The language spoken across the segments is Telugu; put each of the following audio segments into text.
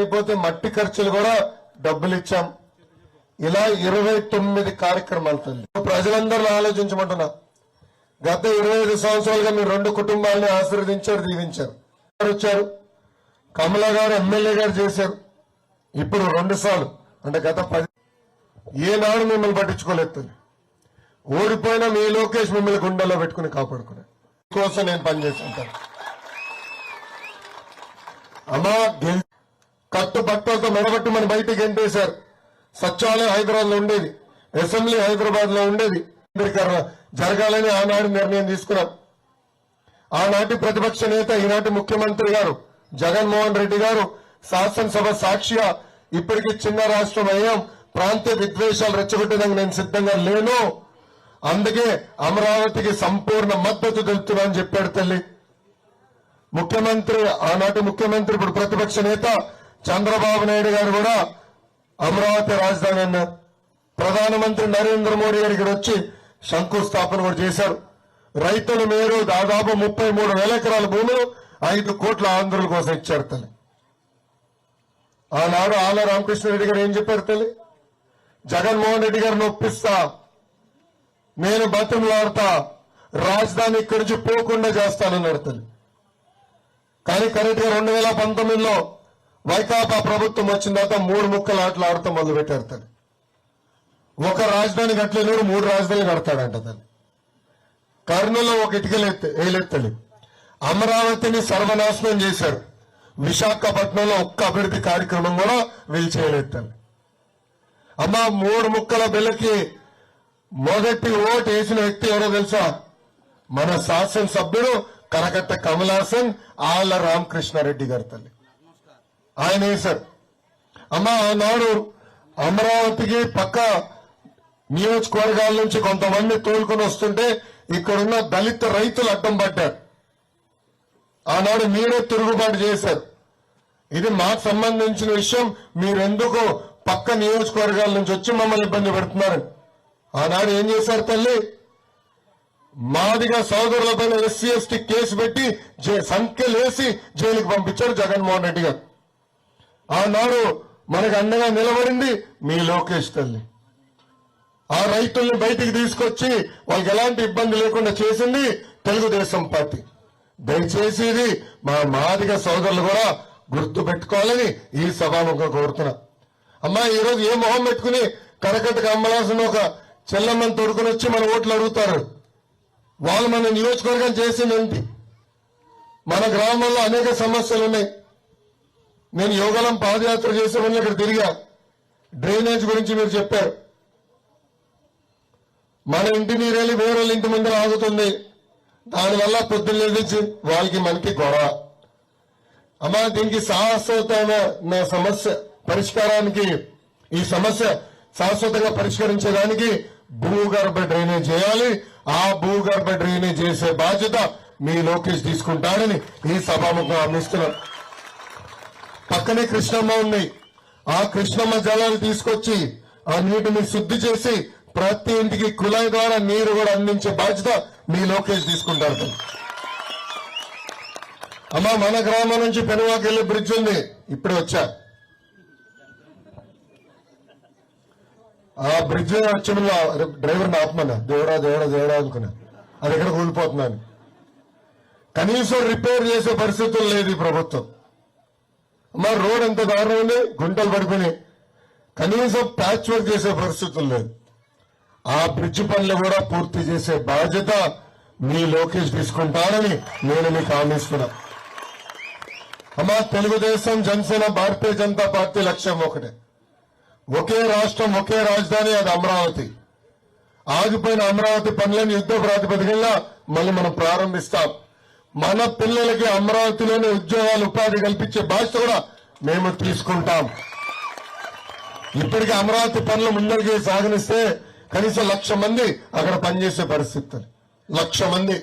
అయిపోతే మట్టి ఖర్చులు కూడా డబ్బులు ఇచ్చాం. ఇలా ఇరవై తొమ్మిది కార్యక్రమాలు తల్లి. ప్రజలందరూ ఆలోచించమంటున్నా. గత ఇరవై ఐదు సంవత్సరాలుగా మీరు రెండు కుటుంబాలని ఆశీర్వదించారు దీవించారు. వచ్చారు. కమలా గారు ఎమ్మెల్యే గారు చేశారు. ఇప్పుడు రెండు సార్లు. అంటే గత పది ఏనాడు మిమ్మల్ని పట్టించుకోలేదు తల్లి. ఓడిపోయినా మీ లోకేష్ మిమ్మల్ని గుండెల్లో పెట్టుకుని కాపాడుకునే కోసం నేను పనిచేస్తుంటాను. అమ్మా కట్టుబట్టలతో కట్టు మెడబట్టి మన బయటికి ఎంటేశారు సచివాలయం హైదరాబాద్లో ఉండేది. అసెంబ్లీ హైదరాబాద్లో ఉండేది జరగాలని ఆనాడు నిర్ణయం తీసుకున్నాం. ఆనాటి ప్రతిపక్ష నేత ఈనాటి ముఖ్యమంత్రి గారు జగన్మోహన్ రెడ్డి గారు శాసనసభ సాక్షిగా ఇప్పటికీ చిన్న రాష్ట్రం అయ్యాం. ప్రాంతీయ విద్వేషాలు రెచ్చగొట్టడానికి నేను సిద్ధంగా లేను. అందుకే అమరావతికి సంపూర్ణ మద్దతు తెలుపుతున్నా అని చెప్పాడు తల్లి. ముఖ్యమంత్రి ఆనాటి ముఖ్యమంత్రి ఇప్పుడు ప్రతిపక్ష నేత చంద్రబాబు నాయుడు గారు కూడా అమరావతి రాజధాని అన్నారు ప్రధానమంత్రి నరేంద్ర మోడీ గారి ఇక్కడ వచ్చి శంకుస్థాపన కూడా చేశారు. రైతుల మేరు దాదాపు ముప్పై మూడు వేల ఎకరాల భూములు ఐదు కోట్ల ఆంధ్రుల కోసం ఇచ్చారు తల్లి. ఆనాడు ఆల రామకృష్ణారెడ్డి గారు ఏం చెప్పారు తల్లి? జగన్మోహన్ రెడ్డి గారిని ఒప్పిస్తా. నేను బతంలాడతా రాజధాని ఇక్కడి నుంచి పోకుండా చేస్తానన్నారు తల్లి. కానీ కరెక్ట్గా రెండు వేల పంతొమ్మిదిలో వైకాపా ప్రభుత్వం వచ్చిన తర్వాత మూడు ముక్కలు ఆటలు ఆడటం మొదలు పెట్టాడు ఒక రాజధాని కట్టలేను మూడు రాజధానులు కడతాడంట తల్లి. కర్నూలు ఒక ఇటుకలు వేలెత్తలి అమరావతిని సర్వనాశనం చేశారు. విశాఖపట్నంలో ఒక్క అభివృద్ధి కార్యక్రమం కూడా వీళ్ళు చేయలేదు అమ్మ మూడు ముక్కల బిల్లకి మొదటి ఓటు వేసిన వ్యక్తి ఎవరో తెలుసా? మన శాసనసభ్యుడు కనకట్ట కమలాసన్ ఆళ్ళ రామకృష్ణారెడ్డి గారి తల్లి. ఆయన వేశారు అమ్మ ఆనాడు అమరావతికి పక్క నియోజకవర్గాల నుంచి కొంతమంది తోలుకొని వస్తుంటే ఇక్కడున్న దళిత రైతులు అడ్డం పడ్డారు. ఆనాడు మీరే తిరుగుబాటు చేశారు. ఇది మాకు సంబంధించిన విషయం. మీరెందుకు పక్క నియోజకవర్గాల నుంచి వచ్చి మమ్మల్ని ఇబ్బంది పెడుతున్నారు? ఆనాడు ఏం చేశారు తల్లి? మాదిగా సోదరులపైన ఎస్సీ ఎస్టీ కేసు పెట్టి జై- సంఖ్యలేసి జైలుకి పంపించారు జగన్మోహన్ రెడ్డి గారు. ఆనాడు మనకు అండగా నిలబడింది మీ లోకేష్ తల్లి. ఆ రైతుల్ని బయటికి తీసుకొచ్చి వాళ్ళకి ఎలాంటి ఇబ్బంది లేకుండా చేసింది తెలుగుదేశం పార్టీ. దయచేసి ఇది మా మాదిగ సోదరులు కూడా గుర్తు పెట్టుకోవాలని ఈ సభాముఖం కోరుతున్నా. అమ్మా ఈరోజు ఏ మొహం పెట్టుకుని కరకట్టుకు అమ్మలాసిన ఒక చెల్లమ్మని తొడుకుని వచ్చి మన ఓట్లు అడుగుతారు? వాళ్ళు మన నియోజకవర్గం చేసింది ఏంటి? మన గ్రామంలో అనేక సమస్యలు ఉన్నాయి నేను యోగలం పాదయాత్ర చేసే వల్ల ఇక్కడ తిరిగా. డ్రైనేజ్ గురించి మీరు చెప్పారు. మన ఇంటి నీరేళ్ళి వెళ్ళి వేరే ఇంటి ముందర ఆగుతుంది. దానివల్ల పొద్దున్న లేచి వాళ్ళకి మనకి గొడవ. అమ్మా దీనికి శాశ్వతమైన నా సమస్య పరిష్కారానికి ఈ సమస్య శాశ్వతంగా పరిష్కరించడానికి భూగర్భ డ్రైనేజ్ చేయాలి. ఆ భూగర్భ డ్రైనేజ్ చేసే బాధ్యత మీ లోకేష్ తీసుకుంటాడని ఈ సభాముఖం అందిస్తున్నాను పక్కనే కృష్ణమ్మ ఉంది. ఆ కృష్ణమ్మ జలాలు తీసుకొచ్చి ఆ నీటిని శుద్ధి చేసి ప్రతి ఇంటికి కుళాయి ద్వారా నీరు కూడా అందించే బాధ్యత మీ లోకేష్ తీసుకుంటారు. అమ్మ మన గ్రామం నుంచి పెనువాకి వెళ్ళే బ్రిడ్జ్ ఉంది. ఇప్పుడే వచ్చా. ఆ బ్రిడ్జ్ వచ్చంలో డ్రైవర్ ఆపమన్నా. దేవుడా దేవుడా దేవుడా అనుకున్నా. అది ఎక్కడ కూలిపోతున్నాను కనీసం రిపేర్ చేసే పరిస్థితులు లేదు ఈ ప్రభుత్వం. మా రోడ్ ఎంత దారుణం ఉంది? గుంటలు పడిపోయినాయి. కనీసం ప్యాచ్ వర్క్ చేసే పరిస్థితులు లేదు. ఆ బ్రిడ్జ్ పనులు కూడా పూర్తి చేసే బాధ్యత మీ లోకేష్ తీసుకుంటారని నేను మీకు హామీస్తున్నా. అమ్మా తెలుగుదేశం జనసేన భారతీయ జనతా పార్టీ లక్ష్యం ఒకటే. ఒకే రాష్ట్రం ఒకే రాజధాని అది అమరావతి. ఆగిపోయిన అమరావతి పనులను యుద్ధ ప్రాతిపదికగా మళ్ళీ మనం ప్రారంభిస్తాం. మన పిల్లలకి అమరావతిలోనే ఉద్యోగాలు ఉపాధి కల్పించే బాధ్యత కూడా మేము తీసుకుంటాం. ఇప్పటికీ అమరావతి పనులు ముందరికి సాగనిస్తే కనీసం లక్ష మంది అక్కడ పనిచేసే పరిస్థితులు లక్ష మంది.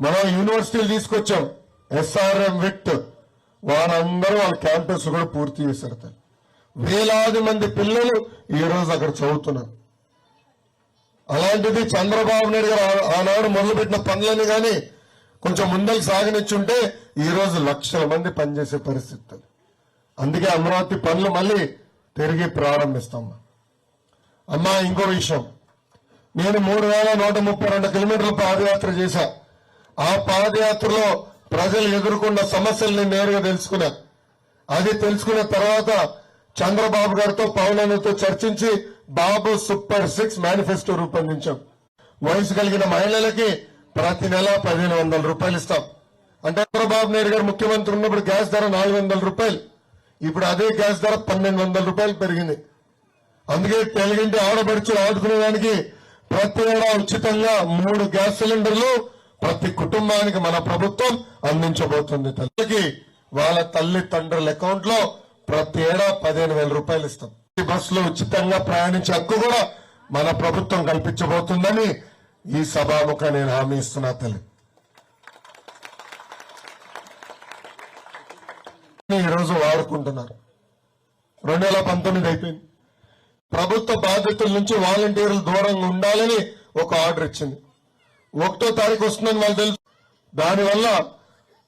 మనం యూనివర్సిటీలు తీసుకొచ్చాం. SRM VIT. వారందరూ వాళ్ళ క్యాంపస్ కూడా పూర్తి చేశారు వేలాది మంది పిల్లలు ఈ రోజు అక్కడ చదువుతున్నారు. అలాంటిది చంద్రబాబు నాయుడు గారు ఆనాడు మొదలుపెట్టిన పనులని కానీ కొంచెం ముందరికి సాగనిచ్చుంటే ఈ రోజు లక్షల మంది పనిచేసే పరిస్థితులు అందుకే అమరావతి పనులు మళ్ళీ తిరిగి ప్రారంభిస్తాం. అమ్మా ఇంకో విషయం. నేను మూడు వేల నూట ముప్పై రెండు కిలోమీటర్ల పాదయాత్ర చేశా. ఆ పాదయాత్రలో ప్రజలు ఎదుర్కొన్న సమస్యల్ని నేరుగా తెలుసుకున్నా. అది తెలుసుకున్న తర్వాత చంద్రబాబు గారితో పవన్ చర్చించి బాబు సూపర్ సిక్స్ మేనిఫెస్టో రూపొందించాం. వయసు కలిగిన మహిళలకి ప్రతి నెల పదిహేను వందల రూపాయలు ఇస్తాం. అంటే చంద్రబాబు నాయుడు గారు ముఖ్యమంత్రి ఉన్నప్పుడు గ్యాస్ ధర నాలుగు వందల రూపాయలు. ఇప్పుడు అదే గ్యాస్ ధర పన్నెండు వందల రూపాయలు పెరిగింది. అందుకే తెలుగింటి ఆడపడుచులు ఆడుకునేదానికి ప్రతి ఏడా ఉచితంగా మూడు గ్యాస్ సిలిండర్లు ప్రతి కుటుంబానికి మన ప్రభుత్వం అందించబోతుంది తల్లికి వాళ్ళ తల్లి తండ్రుల అకౌంట్లో ప్రతి ఏడా పదిహేను వేల రూపాయలు ఇస్తాం. ఈ బస్సులో ఉచితంగా ప్రయాణించే హక్కు కూడా మన ప్రభుత్వం కల్పించబోతుందని ఈ సభాముఖ నేను హామీ ఇస్తున్నా తల్లి. ఈరోజు వాడుకుంటున్నారు. రెండు వేల పంతొమ్మిది అయిపోయింది. ప్రభుత్వ బాధ్యతల నుంచి వాలంటీర్లు దూరంగా ఉండాలని ఒక ఆర్డర్ ఇచ్చింది. ఒకటో తారీఖు వస్తుందని వాళ్ళు తెలుసు. దానివల్ల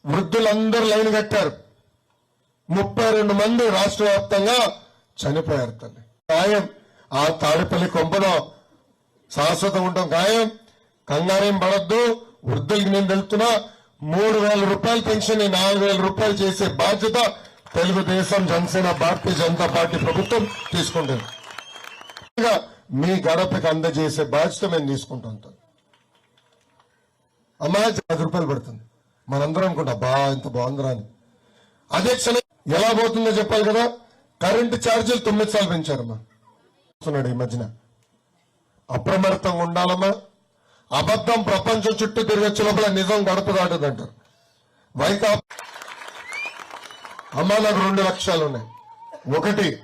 వృద్ధులందరూ లైన్ కట్టారు. ముప్పై రెండు మంది రాష్ట్ర వ్యాప్తంగా చనిపోయారు తల్లి. ఖాయం. ఆ తాడిపల్లి కొంపలో శాశ్వతం ఉండటం ఖాయం. కంగారేం పడద్దు వృద్ధులకి నేను వెళ్తున్నా మూడు వేల రూపాయల పెన్షన్ నాలుగు వేల రూపాయలు చేసే బాధ్యత తెలుగుదేశం జనసేన భారతీయ జనతా పార్టీ ప్రభుత్వం తీసుకుంటుంది. మీ గడపకి అందజేసే బాధ్యత మేము తీసుకుంటాం. తల్లి. అమ్మా పది రూపాయలు పడుతుంది. మనందరం అనుకుంటా బా ఇంత బాగుందిరా అని. అదే క్షణం ఎలా పోతుందో చెప్పాలి కదా? కరెంటు ఛార్జీలు తొమ్మిది సార్లు పెంచారమ్మా. ఈ మధ్యన. అప్రమత్తంగా ఉండాలమ్మా. అబద్ధం ప్రపంచం చుట్టూ తిరగచ్చు లోపల నిజం గడప దాటదంటారు. వైకా అమ్మా నాకు రెండు లక్ష్యాలు ఉన్నాయి. ఒకటి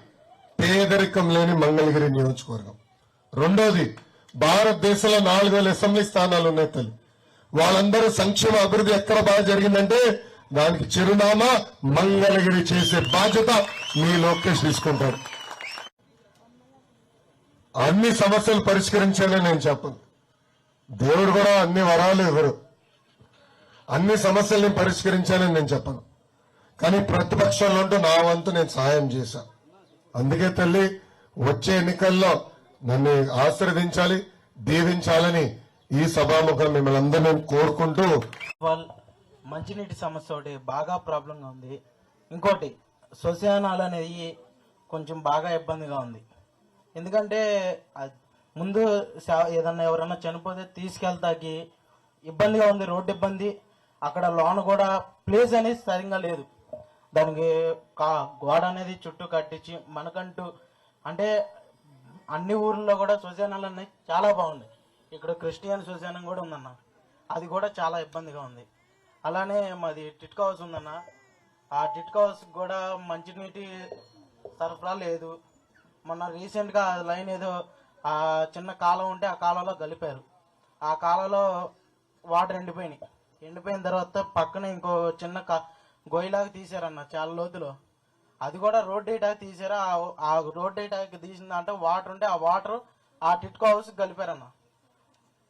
పేదరికం లేని మంగళగిరి నియోజకవర్గం. రెండోది భారతదేశంలో నాలుగు వేల అసెంబ్లీ స్థానాలు ఉన్నాయి తల్లి. వాళ్ళందరూ సంక్షేమ అభివృద్ధి ఎక్కడ బాగా జరిగిందంటే దానికి చిరునామా మంగళగిరి చేసే బాధ్యత మీ లోకేష్ తీసుకుంటారు అన్ని సమస్యలు పరిష్కరించాలని నేను చెప్పను. దేవుడు కూడా అన్ని వరాలు ఇవ్వరు అన్ని సమస్యల్ని పరిష్కరించాలని నేను చెప్పను. కానీ ప్రతిపక్షంలో ఉంటూ నా వంతు నేను సహాయం చేశాను అందుకే తల్లి వచ్చే ఎన్నికల్లో నన్ను ఆశీర్వదించాలి దీవించాలని ఈ సభాముఖం మిమ్మల్ని అందరూ కోరుకుంటూ మంచినీటి సమస్య ఒకటి బాగా ప్రాబ్లంగా ఉంది. ఇంకోటి శ్వశానాలు అనేది కొంచెం బాగా ఇబ్బందిగా ఉంది. ఎందుకంటే ముందు ఏదన్నా ఎవరన్నా చనిపోతే తీసుకెళ్తాకి ఇబ్బందిగా ఉంది రోడ్డు ఇబ్బంది. అక్కడ లోన్ కూడా ప్లేస్ అనేది సరిగ్గా లేదు. దానికి కా గోడ అనేది చుట్టూ కట్టించి మనకంటూ అంటే అన్ని ఊర్లో కూడా శ్మశానాలు అనేవి చాలా బాగున్నాయి. ఇక్కడ క్రిస్టియన్ శ్మశానం కూడా ఉందన్న. అది కూడా చాలా ఇబ్బందిగా ఉంది. అలానే మాది టిట్కా హౌస్ ఉందన్న. ఆ టిట్కా హౌస్ కూడా మంచినీటి సరఫరా లేదు. మొన్న రీసెంట్గా లైన్ ఏదో ఆ చిన్న కాలం ఉంటే ఆ కాలంలో కలిపారు ఆ కాలంలో వాటర్ ఎండిపోయినాయి. ఎండిపోయిన తర్వాత పక్కన ఇంకో చిన్న కా- గొయ్యిలాగా తీసారన్న చాలా లోతులో. అది కూడా రోడ్ డేటా తీసారు ఆ- రోడ్ డేటాకి తీసిన దాంట్లో వాటర్ ఉంటే ఆ వాటర్ ఆ టిట్కో హౌస్ కలిపారన్న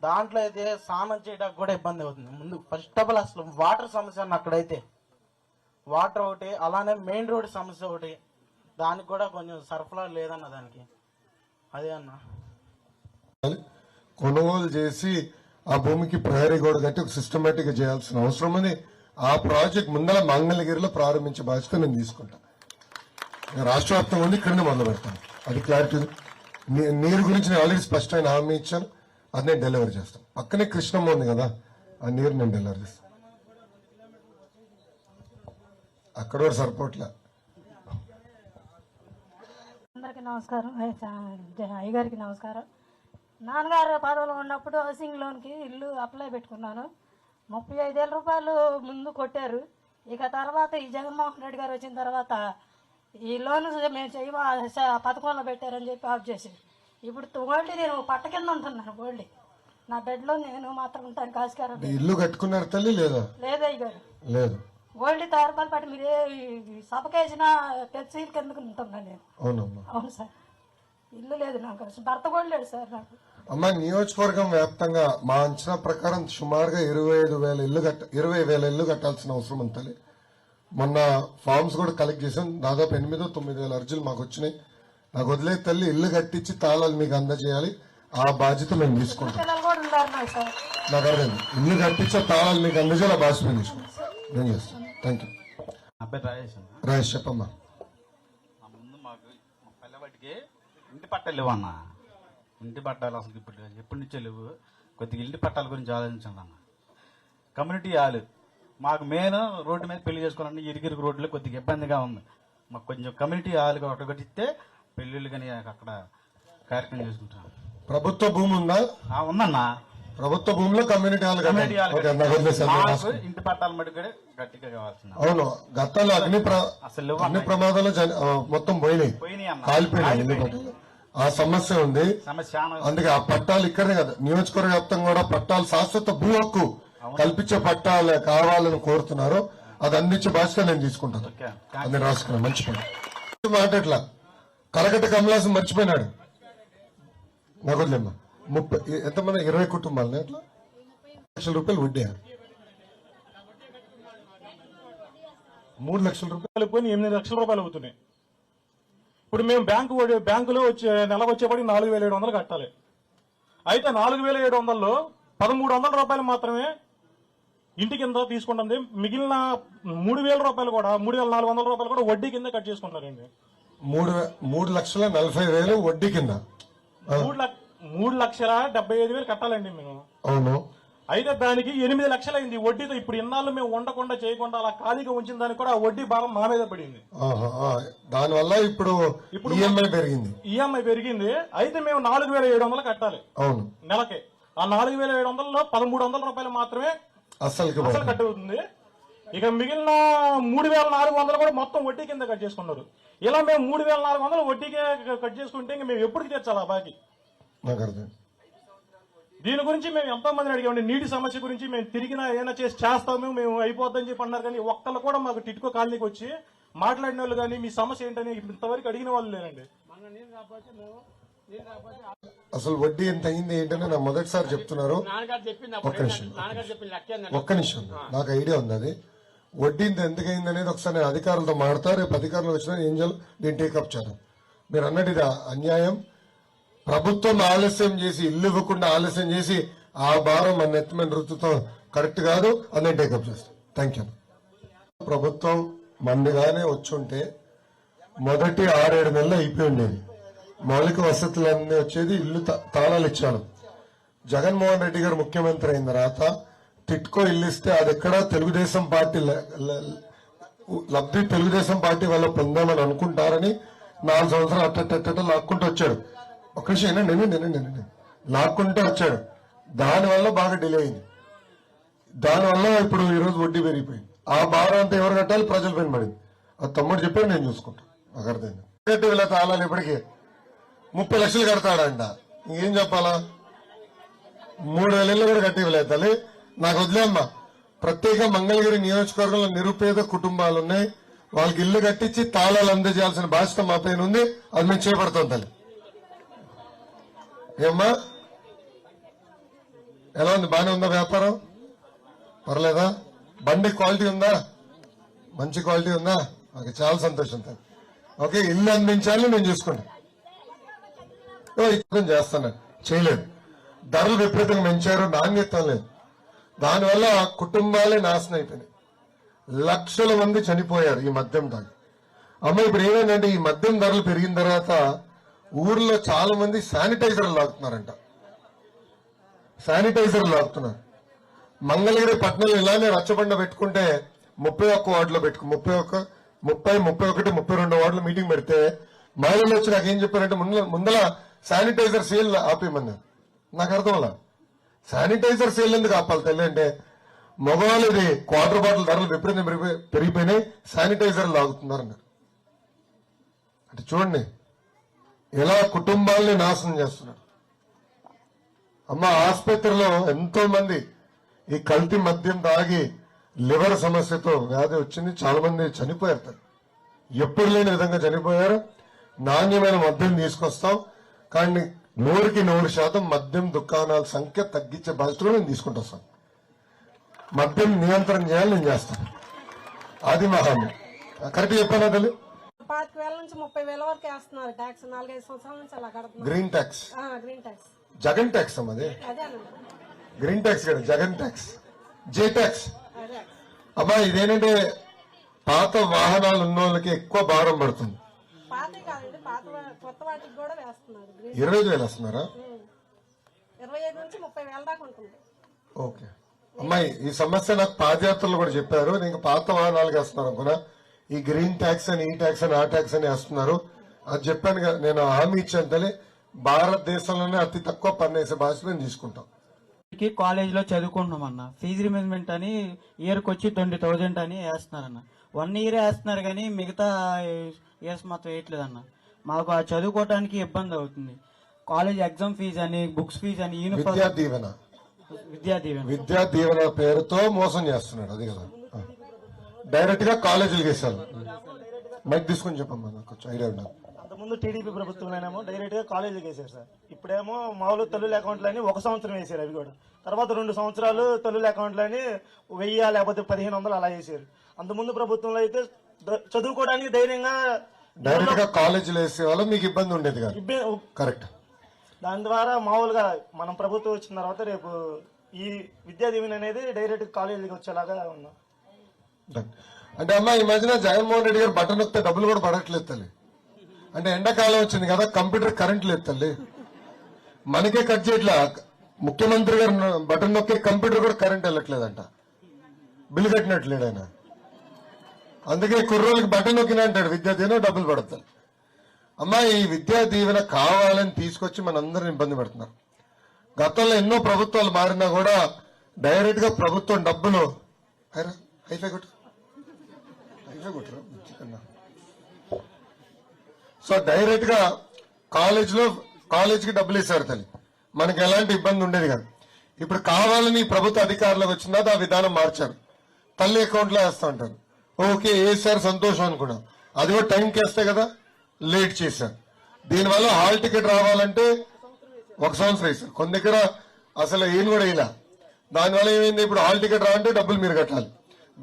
దాంట్లో అయితే స్నానం చేయడానికి కూడా ఇబ్బంది అవుతుంది. ముందు ఫస్ట్ ఆఫ్ ఆల్ అసలు వాటర్ సమస్య అన్న అక్కడైతే. వాటర్ ఒకటి అలానే మెయిన్ రోడ్ సమస్య ఒకటి. దానికి కూడా కొంచెం సరఫరా లేదన్న దానికి. అదే అన్న. కొనుగోలు చేసి ఆ భూమికి ప్రహరీ గోడ కట్టి ఒక సిస్టమేటిక్గా చేయాల్సిన అవసరం అని ఆ ప్రాజెక్ట్ ముందర మంగళగిరిలో ప్రారంభించే బాధ్యత నేను తీసుకుంటాను రాష్ట్ర వ్యాప్తంగా ఉంది ఇక్కడనే మొదలు పెడతాను. అది క్లారిటీ నీరు గురించి నేను ఆల్రెడీ స్పష్టమైన హామీ ఇచ్చాను. అది నేను డెలివరీ చేస్తాను. పక్కనే కృష్ణమ్మ ఉంది కదా ఆ నీరు నేను డెలివరీ చేస్తాను. అక్కడ కూడా సరిపోట్లే. అందరికీ నమస్కారం. అయ్య అయ్యగారికి నమస్కారం. నాన్నగారు పదవిలో ఉన్నప్పుడు హౌసింగ్ లోన్కి ఇల్లు అప్లై పెట్టుకున్నాను. ముప్పై ఐదేళ్ళ రూపాయలు ముందు కొట్టారు. ఇక తర్వాత ఈ జగన్మోహన్ రెడ్డి గారు వచ్చిన తర్వాత ఈ లోన్ మేము చేయమా పథకంలో పెట్టారని చెప్పి ఆఫ్ చేసి ఇప్పుడు ఓల్డ్ నేను పట్ట కింద ఉంటున్నాను ఓల్డ్. నా బెడ్లో నేను మాత్రం ఉంటాను కాసుకారం ఇల్లు కట్టుకున్నారు తల్లి లేదా? లేదయ్య గారు లేదు. ఓల్డ్ తారపాలు పట్టి మీరే సభకేసిన పెద్ద కిందకు ఉంటున్నాను నేను. అవును సార్. ఇల్లు లేదు నాకు భర్త కూడా లేడు సార్ నాకు. అమ్మ నియోజకవర్గం వ్యాప్తంగా మా అంచనా ప్రకారం సుమారుగా ఇరవై ఐదు వేల ఇల్లు కట్ట ఇరవై వేల ఇల్లు కట్టాల్సిన అవసరం ఉంది తల్లి. మొన్న ఫార్మ్స్ కూడా కలెక్ట్ చేసాం దాదాపు ఎనిమిదో తొమ్మిది వేల అర్జీలు మాకు వచ్చినాయి. నాకు వదిలే తల్లి ఇల్లు కట్టించి తాళాలు మీకు అందజేయాలి. ఆ బాధ్యత మేము తీసుకుంటాం. నాకు అర్థం ఇల్లు కట్టించే తాళాలు మీకు అందజేయాలి ఆ బాధ్యత మేము తీసుకుంటాం. నేను చేస్తాను. థ్యాంక్ యూ రాజేష్ చెప్పమ్మా. ఇంటి పట్టాలు ఇంటి పట్టాలు అసలు ఇప్పుడు ఎప్పటి నుంచో లేవు. కొద్దిగా ఇంటి పట్టాల గురించి ఆలోచించండి అన్న. Community hall. మాకు మెయిన్ రోడ్డు మీద పెళ్ళి చేసుకోవాలంటే ఇరిగిరికి రోడ్లో కొద్దిగా ఇబ్బందిగా ఉంది. మాకు కొంచెం కమ్యూనిటీ హాల్ ఒకటి కట్టిస్తే పెళ్ళిళ్ళు కానీ అక్కడ కార్యక్రమం చేసుకుంటాం. ప్రభుత్వ భూమి ఉందా? ఉందన్న. ప్రభుత్వ భూమిలో కమ్యూనిటీ హాల్. ఇంటి పట్టాల మటుకు కూడా గట్టిగా కావాల్సింది. అవును గతంలో అగ్ని అసలు అగ్ని అన్న ప్రమాదాలు మొత్తం పోయినాయి. కాలిపోయినాయి ఆ సమస్య ఉంది. అందుకే ఆ పట్టాలు ఇక్కడే కదా. నియోజకవర్గ వ్యాప్తంగా కూడా పట్టాలు శాశ్వత భూ హక్కు కల్పించే పట్టాలు కావాలని కోరుతున్నారు. అది అందించే బాధ్యత నేను తీసుకుంటాను. అది రాసుకున్నాను. మంచి పని మాట ఎట్లా? కలకట్ట కమలాసం మర్చిపోయినాడు. నాకు వదిలేమ్మా. ముప్పై ఎంతమంది? ఇరవై కుటుంబాలని ఎట్లా? లక్షల రూపాయలు వడ్డీ మూడు లక్షల రూపాయలు పోయి ఎనిమిది లక్షల రూపాయలు అవుతున్నాయి. ఇప్పుడు మేము బ్యాంకు బ్యాంకులో వచ్చే నెలకు వచ్చేపటికి నాలుగు వేల ఏడు వందలు కట్టాలి. అయితే నాలుగు వేల ఏడు వందల్లో పదమూడు వందల రూపాయలు మాత్రమే ఇంటి కింద తీసుకుంటుంది. మిగిలిన మూడు వేల రూపాయలు కూడా మూడు వేల నాలుగు వందల రూపాయలు కూడా వడ్డీ కింద కట్ చేసుకుంటారండి మూడు మూడు లక్షల నలభై వేలు వడ్డీ కింద. మూడు లక్షల డెబ్బై ఐదు వేలు కట్టాలండి మేము. అవును. అయితే దానికి ఎనిమిది లక్షలు అయింది వడ్డీతో ఇప్పుడు ఇన్నాళ్ళు మేము ఉండకుండా చేయకుండా అలా ఖాళీగా ఉంచిన దానికి కూడా ఆ వడ్డీ భారం మా మీద పడింది. దానివల్ల ఇప్పుడు ఇప్పుడు ఈఎంఐ పెరిగింది. ఈఎంఐ పెరిగింది. అయితే మేము నాలుగు వేల ఏడు వందలు కట్టాలి. అవును. నెలకి. ఆ నాలుగు వేల ఏడు వందలలో పదమూడు వందల రూపాయలు మాత్రమే అసలుకి అసలు కట్ అవుతుంది ఇక మిగిలిన మూడు వేల నాలుగు వందలు కూడా మొత్తం వడ్డీ కింద కట్ చేసుకున్నారు. ఇలా మేము మూడు వేల నాలుగు వందలు వడ్డీకే కట్ చేసుకుంటే ఇంక మేము ఎప్పటికి తీర్చాలి ఆ బాకీ? నాకు అర్థం. దీని గురించి మేము ఎంతో మందిని అడిగామండి నీటి సమస్య గురించి మేము తిరిగినా ఏమైనా చేసి చేస్తాము మేము అయిపోద్దని చెప్పి అన్నారు. కానీ ఒక్కళ్ళు కూడా మాకు టిట్కో కాలనీకి వచ్చి మాట్లాడిన వాళ్ళు కానీ మీ సమస్య ఏంటని ఇంతవరకు అడిగిన వాళ్ళు లేరండి. అసలు వడ్డీ ఎంత అయింది ఏంటని నా మొదటిసారి చెప్తున్నారు. ఒక్క నిమిషం. ఒక్క నిమిషం నాకు ఐడియా ఉంది అది. వడ్డీ ఇంత ఎందుకు అయింది అనేది ఒకసారి నేను అధికారులతో మాడతా రేపు అధికారులు వచ్చినా ఏం చేయాలి? దీన్ని టేకప్ చేద్దాం మీరు అన్నది ఇది అన్యాయం. ప్రభుత్వం ఆలస్యం చేసి ఇల్లు ఇవ్వకుండా ఆలస్యం చేసి ఆ భారం మన నెత్తి మీద రుతుతో కరెక్ట్ కాదు అని నేను టేకప్ చేస్తాను థ్యాంక్ యూ ప్రభుత్వం మందిగానే వచ్చుంటే మొదటి ఆరేడు నెలలు అయిపోయి ఉండేది. మౌలిక వసతులన్నీ వచ్చేది ఇల్లు తాళాలు ఇచ్చాను. జగన్మోహన్ రెడ్డి గారు ముఖ్యమంత్రి అయిన తర్వాత టిట్కో ఇల్లు ఇస్తే అది ఎక్కడ తెలుగుదేశం పార్టీ లబ్ధి తెలుగుదేశం పార్టీ వల్ల పొందామని అనుకుంటారని నాలుగు సంవత్సరాలు అట్టట్టట్ట లాక్కుంటూ వచ్చాడు. ఒక విషయం వినండి వినండి వినండి లాక్కుంటూ వచ్చాడు. దానివల్ల బాగా డిలే అయింది. దానివల్ల ఇప్పుడు ఈరోజు వడ్డీ పెరిగిపోయింది. ఆ భారం అంతా ఎవరు కట్టాలి? ప్రజల పైన పడింది. ఆ తమ్ముడు చెప్పాడు నేను చూసుకుంటాను నాకు అర్థమైంది. వీళ్ళ తాళాలు ఇప్పటికి ముప్పై లక్షలు కడతాడంట. ఇంకేం చెప్పాలా? మూడు వేల ఇళ్ళు కూడా కట్టి ఇవ్వలేదు తల్లి. నాకు వదిలేమ్మా ప్రత్యేక మంగళగిరి నియోజకవర్గంలో నిరుపేద కుటుంబాలు ఉన్నాయి. వాళ్ళకి ఇల్లు కట్టించి తాళాలు అందజేయాల్సిన బాధ్యత మా పైన ఉంది. అది మేము చేపడతాం తల్లి. ఏమ్మా? ఎలా ఉంది? బానే ఉందా వ్యాపారం? పర్లేదా? బండి క్వాలిటీ ఉందా? మంచి క్వాలిటీ ఉందా? నాకు చాలా సంతోషం తను ఓకే ఇల్లు అందించాలి నేను చూసుకుంటా. ఓ, ఇక్కడ చేస్తాను? చేయలేదు. ధరలు విపరీతంగా పెంచారు నాణ్యత లేదు. దానివల్ల కుటుంబాలే నాశనం అయిపోయినాయి. లక్షల మంది చనిపోయారు ఈ మద్యం తాగి అమ్మ ఇప్పుడు ఏమైందంటే ఈ మద్యం ధరలు పెరిగిన తర్వాత ఊర్లో చాలా మంది శానిటైజర్లు లాగుతున్నారంట. శానిటైజర్ లాగుతున్నారు. మంగళగిరి పట్టణంలో ఇలానే రచ్చబండ పెట్టుకుంటే ముప్పై ఒక్క వార్డులో పెట్టుకు ముప్పై ఒక్క ముప్పై ముప్పై ఒకటి ముప్పై రెండు వార్డులో మీటింగ్ పెడితే మహిళలు వచ్చి నాకు ఏం చెప్పారంటే ముందల ముందల శానిటైజర్ సేల్ ఆపేయమన్నారు. నాకు అర్థం అలా. శానిటైజర్ సేల్ ఎందుకు ఆపాలి తల్లి అంటే మగవాళ్ళు క్వార్టర్ బాటిల్ ధరలు విపరీతం పెరిగిపోయినాయి శానిటైజర్ లాగుతున్నారు అన్నారు. అంటే చూడండి. ఎలా కుటుంబాల్ని నాశనం చేస్తున్నారు? అమ్మ ఆసుపత్రిలో ఎంతో మంది ఈ కల్తీ మద్యం తాగి లివర్ సమస్యతో వ్యాధి వచ్చింది. చాలా మంది చనిపోయారు. ఎప్పుడు లేని విధంగా చనిపోయారు. నాణ్యమైన మద్యం తీసుకొస్తాం. కానీ నూరుకి నూరు శాతం మద్యం దుకాణాల సంఖ్య తగ్గించే బాధ్యతలు నేను తీసుకుంటాం మద్యం నియంత్రణ చేయాలి నేను చేస్తాను. అది మహామ్యం కరెక్ట్ చెప్పానా తల్లి? పాతిక వేల నుంచి ముప్పై వేల వరకు వేస్తున్నారు ట్యాక్స్ నాలుగైదు సంవత్సరాల నుంచి అలా కడుతున్నారు. గ్రీన్ ట్యాక్స్ ఆ, గ్రీన్ ట్యాక్స్ జగన్ ట్యాక్స్ అమ్మది అదేనండి గ్రీన్ ట్యాక్స్ కదా జగన్ ట్యాక్స్ జే ట్యాక్స్ అదే. అమ్మా ఇదేంటంటే పాత వాహనాలు ఉన్న వాళ్ళకి ఎక్కువ భారం పడుతుంది. పాత కాదండి పాత వా- కొత్త వాటికి కూడా వేస్తున్నారు. గ్రీన్ ఇరవై ఐదు వేలు వస్తున్నారా? ఇరవై ఐదు నుంచి ముప్పై వేల దాకా ఉంటుంది. ఓకే. అమ్మాయి ఈ సమస్య నాకు పాదయాత్రలు కూడా చెప్పారు. నేను పాత వాహనాలకు వేస్తున్నారు అనుకున్నా. ఈ గ్రీన్ ట్యాక్స్ అని ఈ ట్యాక్స్ అని ఆ ట్యాక్స్ అని వేస్తున్నారు. అది చెప్పాను కదా నేను హామీ ఇచ్చాను తల్లి భారతదేశంలోనే అతి తక్కువ పన్ను వేసే బాధ్యత నేను తీసుకుంటాం. కాలేజీలో చదువుకుంటున్నాం అన్న ఫీజు రిమెంట్మెంట్ అని ఇయర్కి వచ్చి ట్వంటీ థౌజండ్ అని వేస్తున్నారన్న. వన్ ఇయర్ వేస్తున్నారు కానీ మిగతా ఇయర్స్ మాత్రం వేయట్లేదు అన్న మాకు ఆ చదువుకోవడానికి ఇబ్బంది అవుతుంది. కాలేజ్ ఎగ్జామ్ ఫీజు అని బుక్స్ ఫీజు అని యూనిఫామ్ దీవెన. విద్యా దీవెన. విద్యా దీవెన పేరుతో మోసం చేస్తున్నాడు అది కదా. డైరెక్ట్గా కాలేజీలకు వేసాను మైక్ తీసుకొని చెప్పమ్మా నాకు కొంచెం ఐడియా ఉన్నాను అంతకుముందు టీడీపీ ప్రభుత్వంలోనేమో డైరెక్ట్గా కాలేజీకి వేసారు సార్. ఇప్పుడేమో మామూలు తల్లుల అకౌంట్లు అని ఒక సంవత్సరం వేసారు అవి కూడా. తర్వాత రెండు సంవత్సరాలు తల్లుల అకౌంట్లు అని వెయ్యి లేకపోతే పదిహేను వందలు అలా వేసారు. అంతకుముందు ప్రభుత్వంలో అయితే చదువుకోవడానికి ధైర్యంగా డైరెక్ట్గా కాలేజీలు వేసే వాళ్ళ మీకు ఇబ్బంది ఉండేది కాదు. కరెక్ట్. దాని ద్వారా మామూలుగా మనం ప్రభుత్వం వచ్చిన తర్వాత రేపు ఈ విద్యా దీవెన అనేది డైరెక్ట్ కాలేజీకి వచ్చేలాగా ఉన్నాం. అంటే అమ్మా ఈ మధ్యన జగన్మోహన్ రెడ్డి గారు బటన్ నొక్కితే డబ్బులు కూడా పడట్లేదు తల్లి. అంటే ఎండాకాలం వచ్చింది కదా కంప్యూటర్ కరెంట్ లేదు తల్లి. మనకే కట్ చేయట్లా? ముఖ్యమంత్రి గారు బటన్ నొక్కే కంప్యూటర్ కూడా కరెంట్ వెళ్ళట్లేదంట. బిల్లు కట్టినట్లేడు ఆయన. అందుకే కుర్రోళ్ళకి బటన్ నొక్కిన అంటాడు విద్యా దీవెన డబ్బులు పడతాయి అమ్మా ఈ విద్యా దీవెన కావాలని తీసుకొచ్చి మనందరిని ఇబ్బంది పెడుతున్నారు గతంలో ఎన్నో ప్రభుత్వాలు మారినా కూడా డైరెక్ట్గా ప్రభుత్వం డబ్బులు అయిరా హైఫై కొట్టు. సో డైరెక్ట్గా కాలేజ్లో కాలేజ్కి డబ్బులు ఇస్తారు తల్లి. మనకి ఎలాంటి ఇబ్బంది ఉండేది కాదు. ఇప్పుడు కావాలని ప్రభుత్వ అధికారులకు వచ్చిన తర్వాత ఆ విధానం మార్చారు. తల్లి అకౌంట్లో వేస్తా ఉంటారు ఓకే వేసారు సంతోషం అనుకున్నాం. అది కూడా టైంకి వేస్తే కదా లేట్ చేశారు దీనివల్ల హాల్ టికెట్ రావాలంటే ఒక సంవత్సరం వేసారు కొన్ని దగ్గర అసలు ఏం కూడా ఇలా దానివల్ల ఏమైంది? ఇప్పుడు హాల్ టికెట్ రావాలంటే డబ్బులు మీరు కట్టాలి.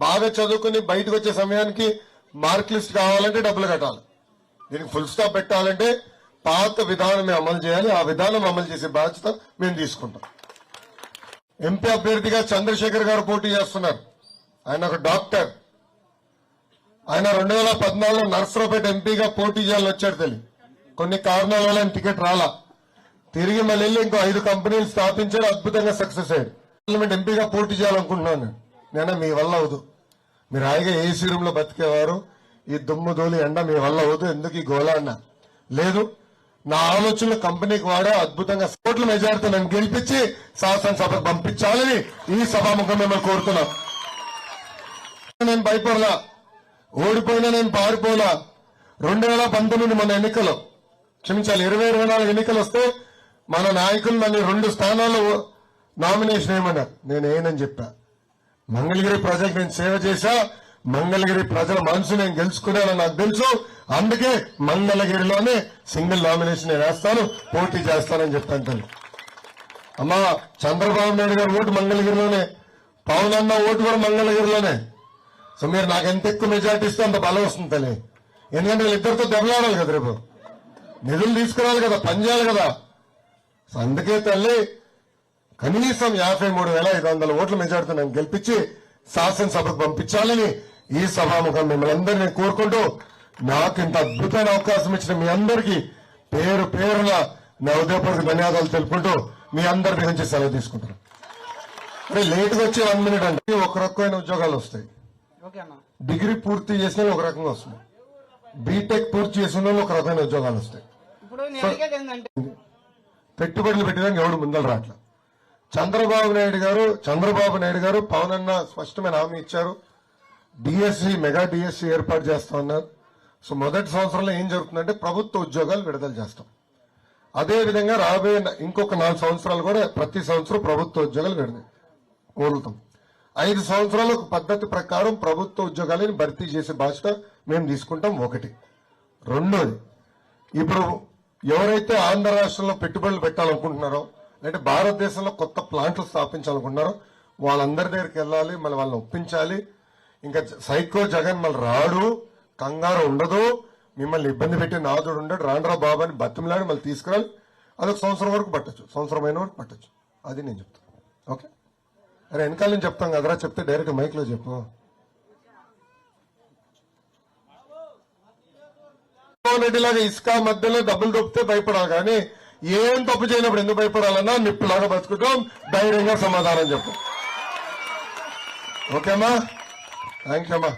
బాగా చదువుకుని బయటకు వచ్చే సమయానికి మార్క్ లిస్ట్ కావాలంటే డబ్బులు కట్టాలి. దీనికి ఫుల్ స్టాప్ పెట్టాలంటే పాత విధానం మేము అమలు చేయాలి. ఆ విధానం అమలు చేసే బాధ్యత మేము తీసుకుంటాం. ఎంపీ అభ్యర్థిగా చంద్రశేఖర్ గారు పోటీ చేస్తున్నారు. ఆయన ఒక డాక్టర్. ఆయన రెండు వేల పద్నాలుగులో నర్సరావుపేట ఎంపీగా పోటీ చేయాలని వచ్చాడు తెలియదు కొన్ని కారణాల వల్ల ఆయన టికెట్ రాలా. తిరిగి మళ్ళీ వెళ్ళి ఇంకో ఐదు కంపెనీలు స్థాపించాడు. అద్భుతంగా సక్సెస్ అయ్యాడు. పార్లమెంట్ ఎంపీగా పోటీ చేయాలనుకుంటున్నాను నేను మీ వల్ల అవదు. మీరు హాయిగా ఏసీ రూమ్లో బతికేవారు? ఈ దుమ్ము ధూళి ఎండ మీ వల్ల అవదు. ఎందుకు ఈ గోళ అన్న? లేదు నా ఆలోచనలు కంపెనీకి వాడే అద్భుతంగా కోట్ల మెజార్టీ నన్ను గెలిపించి శాసనసభకు పంపించాలని ఈ సభాముఖం మిమ్మల్ని కోరుతున్నాం. నేను భయపడలా. ఓడిపోయినా నేను పారిపోలా. రెండు వేల పంతొమ్మిది మన ఎన్నికలు. క్షమించాలి ఇరవై ఇరవై నాలుగు ఎన్నికలు వస్తే మన నాయకులు నన్ను రెండు స్థానాల్లో నామినేషన్ ఏమన్నారు? నేను ఏనని చెప్పా. మంగళగిరి ప్రజలకు నేను సేవ చేశా మంగళగిరి ప్రజల మనసు నేను గెలుచుకున్నానని నాకు తెలుసు. అందుకే మంగళగిరిలోనే సింగిల్ నామినేషన్ నేను వేస్తాను పోటీ చేస్తానని చెప్తాను తల్లి అమ్మా చంద్రబాబు నాయుడు గారు ఓటు మంగళగిరిలోనే. పవన్ అన్న ఓటు కూడా మంగళగిరిలోనే. సో మీరు నాకు ఎంత ఎక్కువ మెజార్టీ ఇస్తే అంత బలం వస్తుంది తల్లి. ఎందుకంటే వీళ్ళిద్దరితో దెబ్బలాడాలి కదా రేపు. నిధులు తీసుకురావాలి కదా పని చేయాలి కదా. అందుకే తల్లి కనీసం యాభై మూడు వేల ఐదు వందల ఓట్ల మెజార్టీతో నన్ను గెలిపించి శాసనసభకు పంపించాలని ఈ సభాముఖం మిమ్మల్ని అందరినీ కోరుకుంటూ నాకు ఇంత అద్భుతమైన అవకాశం ఇచ్చిన మీ అందరికీ పేరు పేరున నా ఉదయపూర్వక ధన్యవాదాలు తెలుపుకుంటూ మీ అందరి నుంచి సెలవు తీసుకుంటాను అరే లేటుగా వచ్చి వన్ మినిట్ అంటే ఒక రకమైన ఉద్యోగాలు వస్తాయి. డిగ్రీ పూర్తి చేసిన ఒక రకంగా వస్తుంది బీటెక్ పూర్తి చేసిన ఒక రకమైన ఉద్యోగాలు వస్తాయి. పెట్టుబడులు పెట్టడానికి ఎవడు ముందలు రావట్ల చంద్రబాబు నాయుడు గారు చంద్రబాబు నాయుడు గారు పవన్ అన్న స్పష్టమైన హామీ ఇచ్చారు. డిఎస్సి మెగా డిఎస్సి ఏర్పాటు చేస్తా ఉన్నారు. సో మొదటి సంవత్సరంలో ఏం జరుగుతుందంటే ప్రభుత్వ ఉద్యోగాలు విడుదల చేస్తాం. అదేవిధంగా రాబోయే ఇంకొక నాలుగు సంవత్సరాలు కూడా ప్రతి సంవత్సరం ప్రభుత్వ ఉద్యోగాలు విడుదల కోరుతాం. ఐదు సంవత్సరాలు ఒక పద్ధతి ప్రకారం ప్రభుత్వ ఉద్యోగాలను భర్తీ చేసే బాధ్యత మేము తీసుకుంటాం ఒకటి. రెండోది ఇప్పుడు ఎవరైతే ఆంధ్ర రాష్ట్రంలో పెట్టుబడులు పెట్టాలనుకుంటున్నారో అంటే భారతదేశంలో కొత్త ప్లాంట్లు స్థాపించాలనుకున్నారు వాళ్ళందరి దగ్గరికి వెళ్ళాలి మళ్ళీ వాళ్ళని ఒప్పించాలి. ఇంకా సైకో జగన్ మళ్ళీ రాడు కంగారు ఉండదు. మిమ్మల్ని ఇబ్బంది పెట్టి నాదుడు ఉండడు. రాండ్రా బాబు అని బతిమలాడి మళ్ళీ తీసుకురాలి. అదొక సంవత్సరం వరకు పట్టచ్చు. సంవత్సరమైన వరకు పట్టచ్చు. అది నేను చెప్తాను ఓకే? అరే వెనకాల నుంచి చెప్తాం కదరా. చెప్తే డైరెక్ట్ మైక్లో చెప్పు. రెడ్డిలాగా ఇసుక మధ్యలో డబ్బులు దొప్పితే భయపడాలి. కానీ ఏం తప్పు చేయనప్పుడు ఎందుకు భయపడాలన్నా నిప్పులాగా బతుకుతాం ధైర్యంగా సమాధానం చెప్పు ఓకేమ్మా యూ అమ్మా.